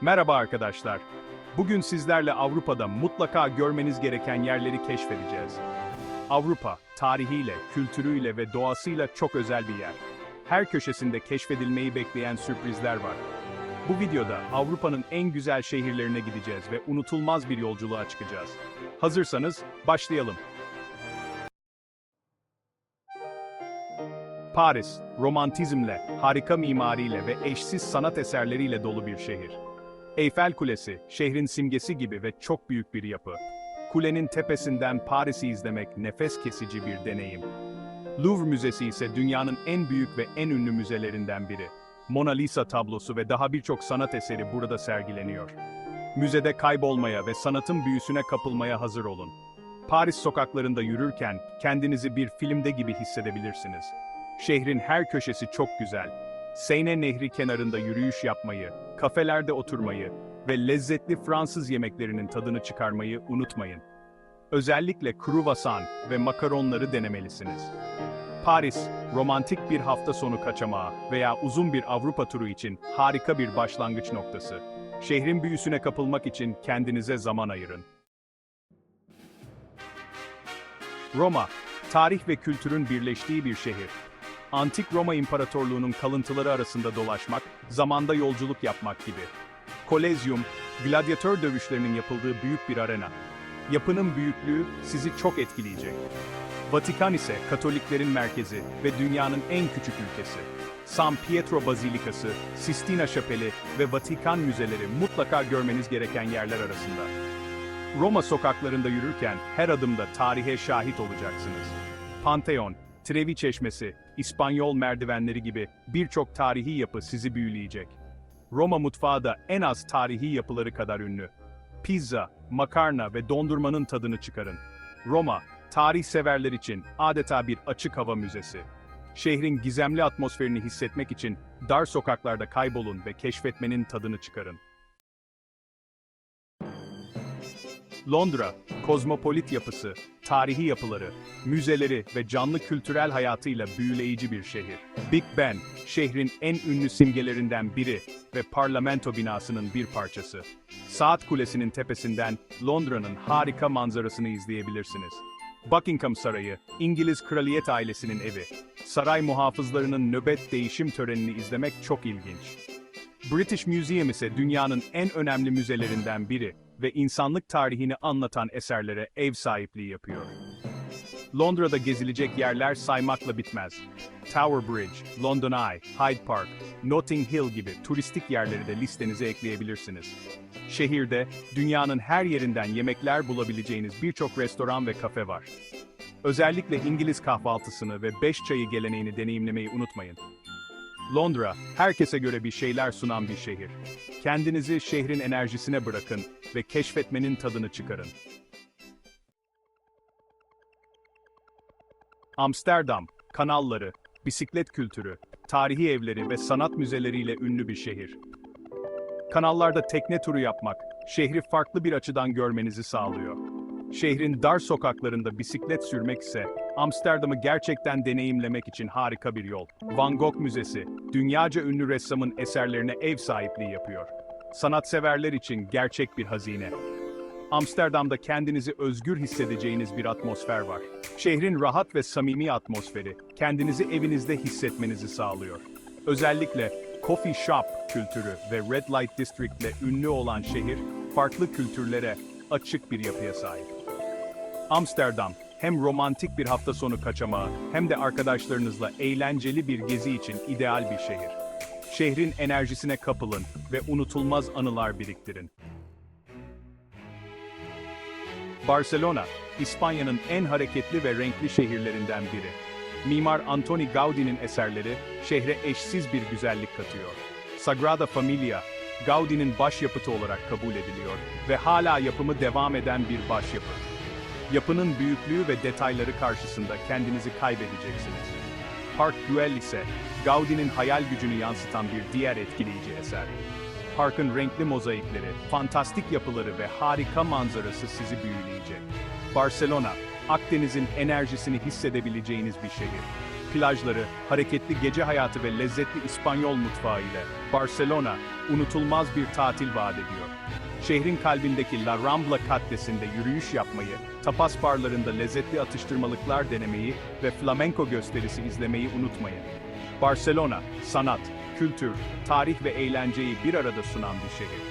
Merhaba arkadaşlar. Bugün sizlerle Avrupa'da mutlaka görmeniz gereken yerleri keşfedeceğiz. Avrupa, tarihiyle, kültürüyle ve doğasıyla çok özel bir yer. Her köşesinde keşfedilmeyi bekleyen sürprizler var. Bu videoda Avrupa'nın en güzel şehirlerine gideceğiz ve unutulmaz bir yolculuğa çıkacağız. Hazırsanız başlayalım. Paris, romantizmle, harika mimariyle ve eşsiz sanat eserleriyle dolu bir şehir. Eyfel Kulesi, şehrin simgesi gibi ve çok büyük bir yapı. Kulenin tepesinden Paris'i izlemek nefes kesici bir deneyim. Louvre Müzesi ise dünyanın en büyük ve en ünlü müzelerinden biri. Mona Lisa tablosu ve daha birçok sanat eseri burada sergileniyor. Müzede kaybolmaya ve sanatın büyüsüne kapılmaya hazır olun. Paris sokaklarında yürürken kendinizi bir filmde gibi hissedebilirsiniz. Şehrin her köşesi çok güzel. Seyne Nehri kenarında yürüyüş yapmayı, kafelerde oturmayı ve lezzetli Fransız yemeklerinin tadını çıkarmayı unutmayın. Özellikle kruvasan ve makaronları denemelisiniz. Paris, romantik bir hafta sonu kaçamağı veya uzun bir Avrupa turu için harika bir başlangıç noktası. Şehrin büyüsüne kapılmak için kendinize zaman ayırın. Roma, tarih ve kültürün birleştiği bir şehir. Antik Roma İmparatorluğu'nun kalıntıları arasında dolaşmak, zamanda yolculuk yapmak gibi. Kolezyum, gladyatör dövüşlerinin yapıldığı büyük bir arena. Yapının büyüklüğü sizi çok etkileyecek. Vatikan ise Katoliklerin merkezi ve dünyanın en küçük ülkesi. San Pietro Bazilikası, Sistina Şapeli ve Vatikan müzeleri mutlaka görmeniz gereken yerler arasında. Roma sokaklarında yürürken her adımda tarihe şahit olacaksınız. Pantheon, Trevi Çeşmesi, İspanyol merdivenleri gibi birçok tarihi yapı sizi büyüleyecek. Roma mutfağı da en az tarihi yapıları kadar ünlü. Pizza, makarna ve dondurmanın tadını çıkarın. Roma, tarih severler için adeta bir açık hava müzesi. Şehrin gizemli atmosferini hissetmek için dar sokaklarda kaybolun ve keşfetmenin tadını çıkarın. Londra, kozmopolit yapısı, tarihi yapıları, müzeleri ve canlı kültürel hayatıyla büyüleyici bir şehir. Big Ben, şehrin en ünlü simgelerinden biri ve parlamento binasının bir parçası. Saat Kulesi'nin tepesinden Londra'nın harika manzarasını izleyebilirsiniz. Buckingham Sarayı, İngiliz kraliyet ailesinin evi. Saray muhafızlarının nöbet değişim törenini izlemek çok ilginç. British Museum ise dünyanın en önemli müzelerinden biri ve insanlık tarihini anlatan eserlere ev sahipliği yapıyor. Londra'da gezilecek yerler saymakla bitmez. Tower Bridge, London Eye, Hyde Park, Notting Hill gibi turistik yerleri de listenize ekleyebilirsiniz. Şehirde dünyanın her yerinden yemekler bulabileceğiniz birçok restoran ve kafe var. Özellikle İngiliz kahvaltısını ve beş çayı geleneğini deneyimlemeyi unutmayın. Londra, herkese göre bir şeyler sunan bir şehir. Kendinizi şehrin enerjisine bırakın ve keşfetmenin tadını çıkarın. Amsterdam, kanalları, bisiklet kültürü, tarihi evleri ve sanat müzeleriyle ünlü bir şehir. Kanallarda tekne turu yapmak, şehri farklı bir açıdan görmenizi sağlıyor. Şehrin dar sokaklarında bisiklet sürmek ise Amsterdam'ı gerçekten deneyimlemek için harika bir yol. Van Gogh Müzesi, dünyaca ünlü ressamın eserlerine ev sahipliği yapıyor. Sanatseverler için gerçek bir hazine. Amsterdam'da kendinizi özgür hissedeceğiniz bir atmosfer var. Şehrin rahat ve samimi atmosferi, kendinizi evinizde hissetmenizi sağlıyor. Özellikle coffee shop kültürü ve red light district ile ünlü olan şehir, farklı kültürlere açık bir yapıya sahip. Amsterdam, hem romantik bir hafta sonu kaçamağı hem de arkadaşlarınızla eğlenceli bir gezi için ideal bir şehir. Şehrin enerjisine kapılın ve unutulmaz anılar biriktirin. Barcelona, İspanya'nın en hareketli ve renkli şehirlerinden biri. Mimar Antoni Gaudi'nin eserleri şehre eşsiz bir güzellik katıyor. Sagrada Familia, Gaudi'nin başyapıtı olarak kabul ediliyor ve hala yapımı devam eden bir başyapıt. Yapının büyüklüğü ve detayları karşısında kendinizi kaybedeceksiniz. Park Güell ise Gaudi'nin hayal gücünü yansıtan bir diğer etkileyici eser. Parkın renkli mozaikleri, fantastik yapıları ve harika manzarası sizi büyüleyecek. Barcelona, Akdeniz'in enerjisini hissedebileceğiniz bir şehir. plajları, hareketli gece hayatı ve lezzetli İspanyol mutfağı ile Barcelona, unutulmaz bir tatil vaat ediyor. Şehrin kalbindeki La Rambla Caddesi'nde yürüyüş yapmayı, tapas barlarında lezzetli atıştırmalıklar denemeyi ve flamenco gösterisi izlemeyi unutmayın. Barcelona, sanat, kültür, tarih ve eğlenceyi bir arada sunan bir şehir.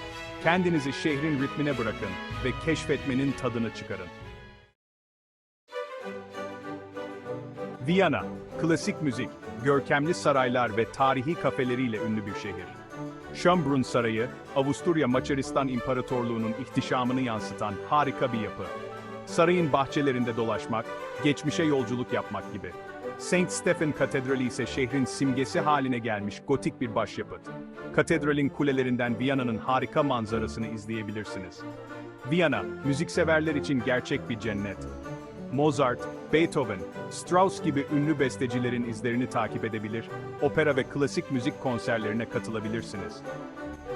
Kendinizi şehrin ritmine bırakın ve keşfetmenin tadını çıkarın. Viyana, klasik müzik, görkemli saraylar ve tarihi kafeleriyle ünlü bir şehir. Schönbrunn Sarayı, Avusturya Macaristan İmparatorluğu'nun ihtişamını yansıtan harika bir yapı. Sarayın bahçelerinde dolaşmak, geçmişe yolculuk yapmak gibi. Saint Stephen Katedrali ise şehrin simgesi haline gelmiş gotik bir başyapıt. Katedralin kulelerinden Viyana'nın harika manzarasını izleyebilirsiniz. Viyana, müzikseverler için gerçek bir cennet. Mozart, Beethoven, Strauss gibi ünlü bestecilerin izlerini takip edebilir, opera ve klasik müzik konserlerine katılabilirsiniz.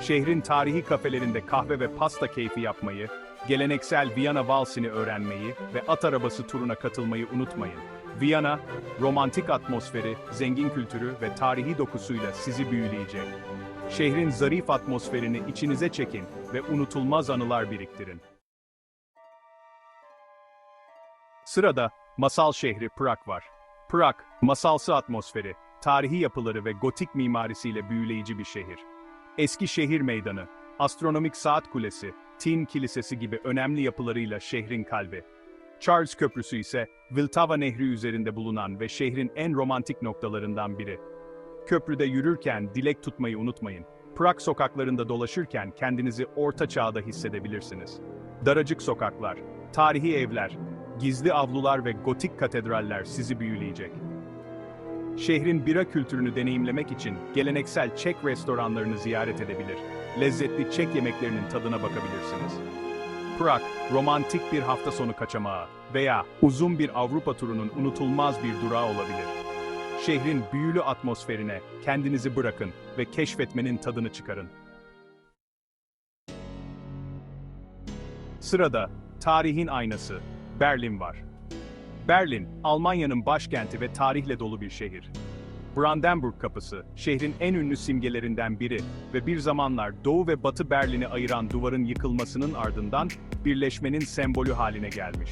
Şehrin tarihi kafelerinde kahve ve pasta keyfi yapmayı, geleneksel Viyana valsini öğrenmeyi ve at arabası turuna katılmayı unutmayın. Viyana, romantik atmosferi, zengin kültürü ve tarihi dokusuyla sizi büyüleyecek. Şehrin zarif atmosferini içinize çekin ve unutulmaz anılar biriktirin. Sırada masal şehri Prag var. Prag, masalsı atmosferi, tarihi yapıları ve gotik mimarisiyle büyüleyici bir şehir. Eski şehir meydanı, astronomik saat kulesi, Tin Kilisesi gibi önemli yapılarıyla şehrin kalbi. Charles Köprüsü ise Vltava Nehri üzerinde bulunan ve şehrin en romantik noktalarından biri. Köprüde yürürken dilek tutmayı unutmayın. Prag sokaklarında dolaşırken kendinizi orta çağda hissedebilirsiniz. Daracık sokaklar, tarihi evler, gizli avlular ve gotik katedraller sizi büyüleyecek. Şehrin bira kültürünü deneyimlemek için geleneksel Çek restoranlarını ziyaret edebilir, lezzetli Çek yemeklerinin tadına bakabilirsiniz. Prag, romantik bir hafta sonu kaçamağı veya uzun bir Avrupa turunun unutulmaz bir durağı olabilir. Şehrin büyülü atmosferine kendinizi bırakın ve keşfetmenin tadını çıkarın. Sırada tarihin aynası Berlin var. Berlin, Almanya'nın başkenti ve tarihle dolu bir şehir. Brandenburg Kapısı, şehrin en ünlü simgelerinden biri ve bir zamanlar Doğu ve Batı Berlin'i ayıran duvarın yıkılmasının ardından birleşmenin sembolü haline gelmiş.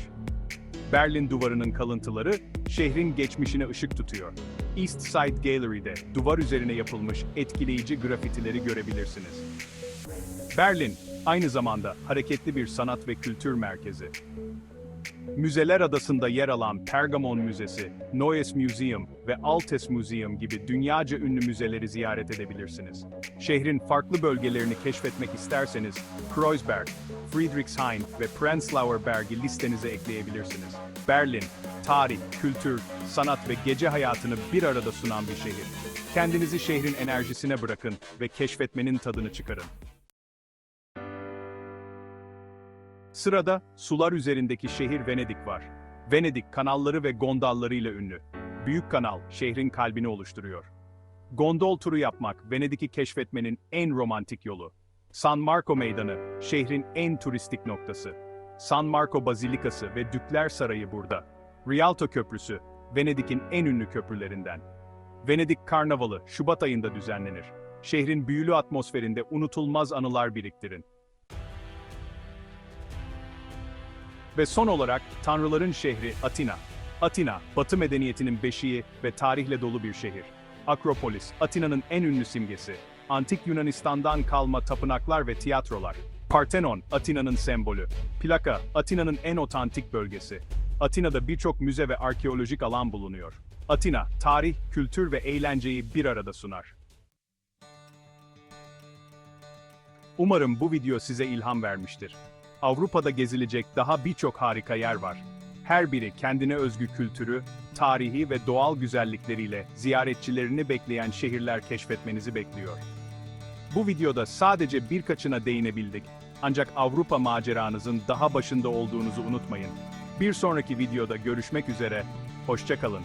Berlin duvarının kalıntıları, şehrin geçmişine ışık tutuyor. East Side Gallery'de duvar üzerine yapılmış etkileyici grafitileri görebilirsiniz. Berlin, aynı zamanda hareketli bir sanat ve kültür merkezi. Müzeler adasında yer alan Pergamon Müzesi, Neues Museum ve Altes Museum gibi dünyaca ünlü müzeleri ziyaret edebilirsiniz. Şehrin farklı bölgelerini keşfetmek isterseniz, Kreuzberg, Friedrichshain ve Prenzlauer Berg'i listenize ekleyebilirsiniz. Berlin, tarih, kültür, sanat ve gece hayatını bir arada sunan bir şehir. Kendinizi şehrin enerjisine bırakın ve keşfetmenin tadını çıkarın. Sırada sular üzerindeki şehir Venedik var. Venedik kanalları ve gondallarıyla ünlü. Büyük kanal şehrin kalbini oluşturuyor. Gondol turu yapmak Venedik'i keşfetmenin en romantik yolu. San Marco Meydanı şehrin en turistik noktası. San Marco Bazilikası ve Dükler Sarayı burada. Rialto Köprüsü Venedik'in en ünlü köprülerinden. Venedik Karnavalı Şubat ayında düzenlenir. Şehrin büyülü atmosferinde unutulmaz anılar biriktirin. Ve son olarak tanrıların şehri Atina. Atina, Batı medeniyetinin beşiği ve tarihle dolu bir şehir. Akropolis, Atina'nın en ünlü simgesi. Antik Yunanistan'dan kalma tapınaklar ve tiyatrolar. Parthenon, Atina'nın sembolü. Plaka, Atina'nın en otantik bölgesi. Atina'da birçok müze ve arkeolojik alan bulunuyor. Atina, tarih, kültür ve eğlenceyi bir arada sunar. Umarım bu video size ilham vermiştir. Avrupa'da gezilecek daha birçok harika yer var. Her biri kendine özgü kültürü, tarihi ve doğal güzellikleriyle ziyaretçilerini bekleyen şehirler keşfetmenizi bekliyor. Bu videoda sadece birkaçına değinebildik. Ancak Avrupa maceranızın daha başında olduğunuzu unutmayın. Bir sonraki videoda görüşmek üzere, hoşçakalın.